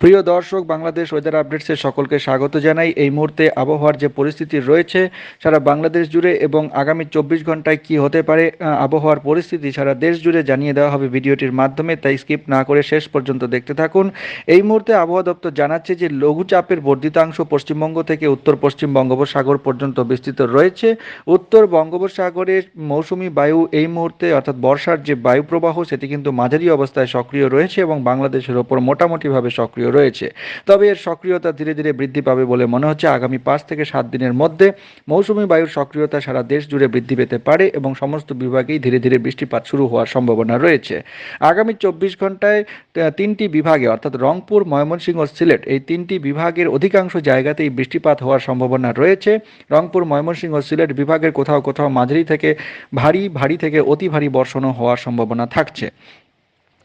প্রিয় দর্শক, বাংলাদেশ ওয়েদার আপডেটসে সকলকে স্বাগত জানাই। এই মুহূর্তে আবহাওয়ার যে পরিস্থিতি রয়েছে, সারা বাংলাদেশ জুড়ে এবং আগামী চব্বিশ ঘন্টায় কি হতে পারে আবহাওয়ার পরিস্থিতি সারা দেশ জুড়ে জানিয়ে দেওয়া হবে ভিডিওটির মাধ্যমে, তাই স্কিপ না করে শেষ পর্যন্ত দেখতে থাকুন। এই মুহূর্তে আবহাওয়া দপ্তর জানাচ্ছে যে, লঘুচাপের বর্ধিতাংশ পশ্চিমবঙ্গ থেকে উত্তর পশ্চিম বঙ্গোপসাগর পর্যন্ত বিস্তৃত রয়েছে। উত্তর বঙ্গোপসাগরের মৌসুমি বায়ু এই মুহূর্তে, অর্থাৎ বর্ষার যে বায়ু প্রবাহ সেটি কিন্তু মাঝারি অবস্থায় সক্রিয় রয়েছে এবং বাংলাদেশের ওপর মোটামুটিভাবে সক্রিয় রয়েছে। তবে এর সক্রিয়তা ধীরে ধীরে বৃদ্ধি পাবে বলে মনে হচ্ছে। আগামী পাঁচ থেকে সাত দিনের মধ্যে মৌসুমি বায়ুর সক্রিয়তা সারা দেশ জুড়ে বৃদ্ধি পেতে পারে এবং সমস্ত বিভাগেই ধীরে ধীরে বৃষ্টিপাত শুরু হওয়ার সম্ভাবনা রয়েছে। আগামী চব্বিশ ঘন্টায় তিনটি বিভাগে, অর্থাৎ রংপুর, ময়মনসিংহ ও সিলেট, এই তিনটি বিভাগের অধিকাংশ জায়গাতেই বৃষ্টিপাত হওয়ার সম্ভাবনা রয়েছে। রংপুর, ময়মনসিংহ ও সিলেট বিভাগের কোথাও কোথাও মাঝারি থেকে ভারী ভারী থেকে অতি ভারী বর্ষণও হওয়ার সম্ভাবনা থাকছে।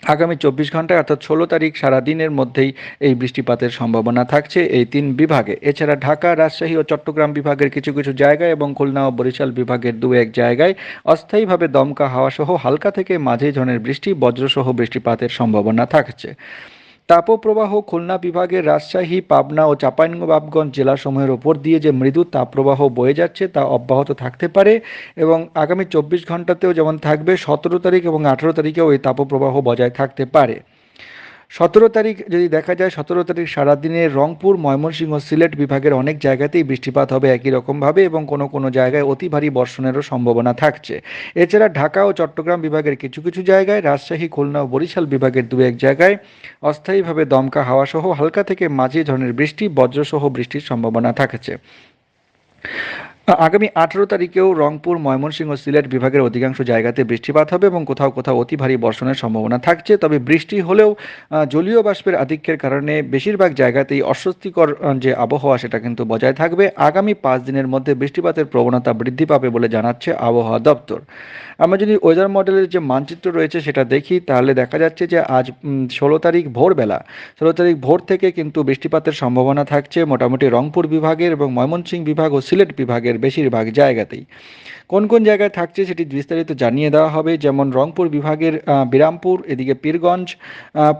আগামী চব্বিশ ঘন্টায় অর্থাৎ ষোলো তারিখ সারা দিনের মধ্যেই এই বৃষ্টিপাতের সম্ভাবনা থাকছে এই তিন বিভাগে। এছাড়া ঢাকা, রাজশাহী ও চট্টগ্রাম বিভাগের কিছু কিছু জায়গায় এবং খুলনা ও বরিশাল বিভাগের দু এক জায়গায় অস্থায়ীভাবে দমকা হাওয়াসহ হালকা থেকে মাঝে ঝনের বৃষ্টি, বজ্রসহ বৃষ্টিপাতের সম্ভাবনা থাকছে। তাপপ্রবাহ খুলনা বিভাগের রাজশাহী, পাবনা ও চাঁপাইনবাবগঞ্জ জেলাসমূহের ওপর দিয়ে যে মৃদু তাপপ্রবাহ বয়ে যাচ্ছে তা অব্যাহত থাকতে পারে এবং আগামী চব্বিশ ঘন্টাতেও যেমন থাকবে, সতেরো তারিখ এবং আঠেরো তারিখেও এই তাপপ্রবাহ বজায় থাকতে পারে। সতেরো তারিখ যদি দেখা যায়, সতেরো তারিখ সারাদিনে রংপুর, ময়মনসিংহ, সিলেট বিভাগের অনেক জায়গাতেই বৃষ্টিপাত হবে একই রকমভাবে এবং কোনো কোনো জায়গায় অতি ভারী বর্ষণেরও সম্ভাবনা থাকছে। এছাড়া ঢাকা ও চট্টগ্রাম বিভাগের কিছু কিছু জায়গায়, রাজশাহী, খুলনা ও বরিশাল বিভাগের দু এক জায়গায় অস্থায়ীভাবে দমকা হাওয়া সহ হালকা থেকে মাঝি ধরনের বৃষ্টি, বজ্রসহ বৃষ্টির সম্ভাবনা থাকছে। আগামী আঠেরো তারিখেও রংপুর, ময়মনসিংহ সিলেট বিভাগের অধিকাংশ জায়গাতে বৃষ্টিপাত হবে এবং কোথাও কোথাও অতি ভারী বর্ষণের সম্ভাবনা থাকছে। তবে বৃষ্টি হলেও জলীয় বাষ্পের আধিক্যের কারণে বেশিরভাগ জায়গাতেই অস্বস্তিকর যে আবহাওয়া সেটা কিন্তু বজায় থাকবে। আগামী পাঁচ দিনের মধ্যে বৃষ্টিপাতের প্রবণতা বৃদ্ধি পাবে বলে জানাচ্ছে আবহাওয়া দপ্তর। আমরা যদি ওয়েদার মডেলের যে মানচিত্র রয়েছে সেটা দেখি, তাহলে দেখা যাচ্ছে যে আজ ষোলো তারিখ ভোরবেলা, ষোলো তারিখ ভোর থেকে কিন্তু বৃষ্টিপাতের সম্ভাবনা থাকছে। মোটামুটি রংপুর বিভাগের এবং ময়মনসিংহ বিভাগ ও সিলেট বিভাগের বেশিরভাগ জায়গাতেই। কোন কোন জায়গায় থাকছে সেটি বিস্তারিত জানিয়ে দেওয়া হবে যেমন রংপুর বিভাগের বিরামপুর এদিকে পীরগঞ্জ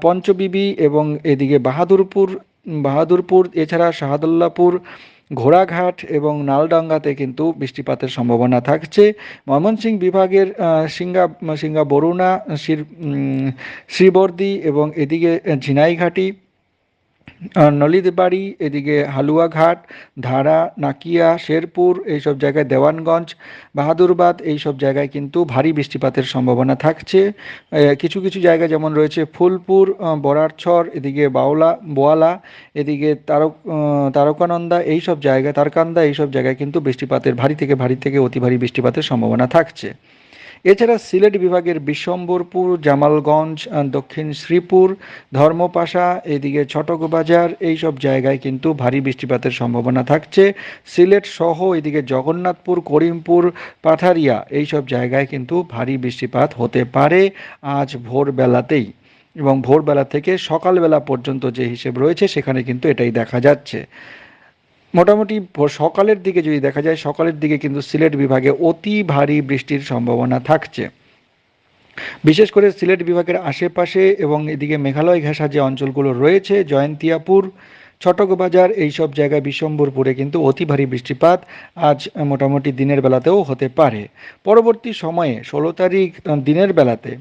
পঞ্চবিবি এবং এদিকে বাহাদুরপুর বাহাদুরপুর এছাড়া শাহাদুল্লাপুর ঘোড়াঘাট এবং নালডাঙ্গাতে কিন্তু বৃষ্টিপাতের সম্ভাবনা থাকছে। ময়মনসিংহ বিভাগের সিঙ্গা সিঙ্গা বরুণা শ্রী উম, এবং এদিকে ঝিনাইঘাটি আহ, নলিতবাড়ি এদিকে হালুয়াঘাট ধারা নাকিয়া শেরপুর এইসব জায়গায় দেওয়ানগঞ্জ বাহাদুরবাদ এইসব জায়গায় কিন্তু ভারী বৃষ্টিপাতের সম্ভাবনা থাকছে। কিছু কিছু জায়গা যেমন রয়েছে ফুলপুর বরারছর এদিকে বাওলা বোয়ালা এদিকে তারক তারকানন্দা এইসব জায়গায় তারকান্দা এইসব জায়গায় কিন্তু বৃষ্টিপাতের ভারী থেকে ভারী থেকে অতি ভারী বৃষ্টিপাতের সম্ভাবনা থাকছে। এছাড়া সিলেট বিভাগের বিশ্বম্বরপুর, জামালগঞ্জ দক্ষিণ শ্রীপুর, ধর্মপাশা, এদিকে ছটকবাজার এই সব জায়গায় কিন্তু ভারী বৃষ্টিপাতের সম্ভাবনা থাকছে। সিলেট সহ এদিকে জগন্নাথপুর, করিমপুর, পাথারিয়া এই সব জায়গায় কিন্তু ভারী বৃষ্টিপাত হতে পারে আজ ভোরবেলাতেই। এবং ভোরবেলা থেকে সকালবেলা পর্যন্ত যে হিসেব রয়েছে, সেখানে কিন্তু এটাই দেখা যাচ্ছে। মোটামুটি সকালের দিকে যদি দেখা যায়, সকালের দিকে কিন্তু সিলেট বিভাগে অতি ভারী বৃষ্টির সম্ভাবনা থাকছে। বিশেষ করে সিলেট বিভাগের আশেপাশে এবং এদিকে মেঘালয় ঘেঁষা যে অঞ্চলগুলো রয়েছে, জয়ন্তিয়াপুর, ছটকবাজার, এইসব জায়গায় বিশ্বম্বরপুরে কিন্তু অতি ভারী বৃষ্টিপাত আজ মোটামুটি দিনের বেলাতেও হতে পারে। পরবর্তী সময়ে ষোলো তারিখ, দিনের বেলাতে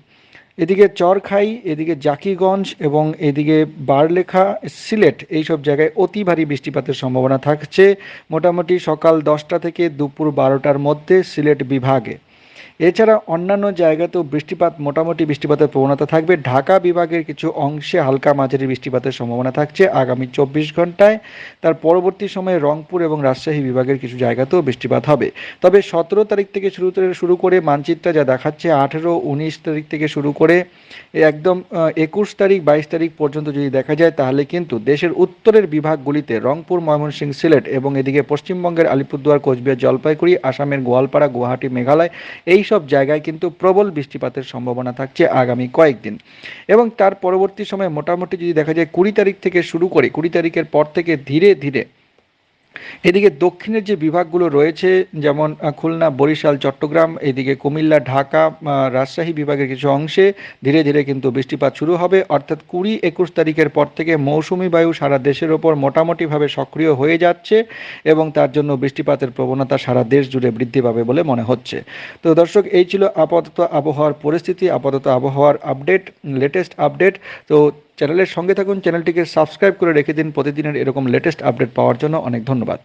এদিকে চরখাই, এদিকে জাকিগঞ্জ এবং এদিকে বারলেখা, সিলেট, এইসব জায়গায় অতি ভারী বৃষ্টিপাতের সম্ভাবনা থাকছে। মোটামুটি সকাল দশটা থেকে দুপুর বারোটার মধ্যে সিলেট বিভাগে। এছাড়া অন্যান্য জায়গাতেও বৃষ্টিপাত, মোটামুটি বৃষ্টিপাতের প্রবণতা থাকবে। ঢাকা বিভাগের কিছু অংশে হালকা মাঝারি বৃষ্টিপাতের সম্ভাবনা থাকছে আগামী চব্বিশ ঘন্টায়। তার পরবর্তী সময়ে রংপুর এবং রাজশাহী বিভাগের কিছু জায়গাতেও বৃষ্টিপাত হবে। তবে সতেরো তারিখ থেকে শুরু শুরু করে মানচিত্রটা যা দেখাচ্ছে, আঠেরো, উনিশ তারিখ থেকে শুরু করে একদম একুশ তারিখ, বাইশ তারিখ পর্যন্ত যদি দেখা যায়, তাহলে কিন্তু দেশের উত্তরের বিভাগগুলিতে রংপুর, ময়মনসিংহ, সিলেট এবং এদিকে পশ্চিমবঙ্গের আলিপুরদুয়ার, কোচবিহার, জলপাইগুড়ি, আসামের গোয়ালপাড়া, গুয়াহাটি, মেঘালয় এই সব জায়গায় কিন্তু প্রবল বৃষ্টিপাতের সম্ভাবনা থাকছে আগামী কয়েকদিন। এবং তার পরবর্তী সময়ে মোটামুটি যদি দেখা যায় কুড়ি তারিখ থেকে শুরু করে, কুড়ি তারিখের পর থেকে ধীরে ধীরে এদিকে দক্ষিণের যে বিভাগগুলো রয়েছে, যেমন খুলনা, বরিশাল, চট্টগ্রাম, এদিকে কুমিল্লা, ঢাকা রাজশাহী বিভাগের কিছু অংশে ধীরে ধীরে কিন্তু বৃষ্টিপাত শুরু হবে। অর্থাৎ কুড়ি একুশ তারিখের পর থেকে মৌসুমি বায়ু সারা দেশের ওপর মোটামুটিভাবে সক্রিয় হয়ে যাচ্ছে এবং তার জন্য বৃষ্টিপাতের প্রবণতা সারা দেশ জুড়ে বৃদ্ধি পাবে বলে মনে হচ্ছে। তো দর্শক, এই ছিল আপাতত আবহাওয়ার পরিস্থিতি, আপাতত আবহাওয়ার আপডেট লেটেস্ট আপডেট তো চ্যানেলের সঙ্গে থাকুন, চ্যানেলটিকে সাবস্ক্রাইব করে রেখে দিন। প্রতিদিনের এরকম লেটেস্ট আপডেট পাওয়ার জন্য অনেক ধন্যবাদ।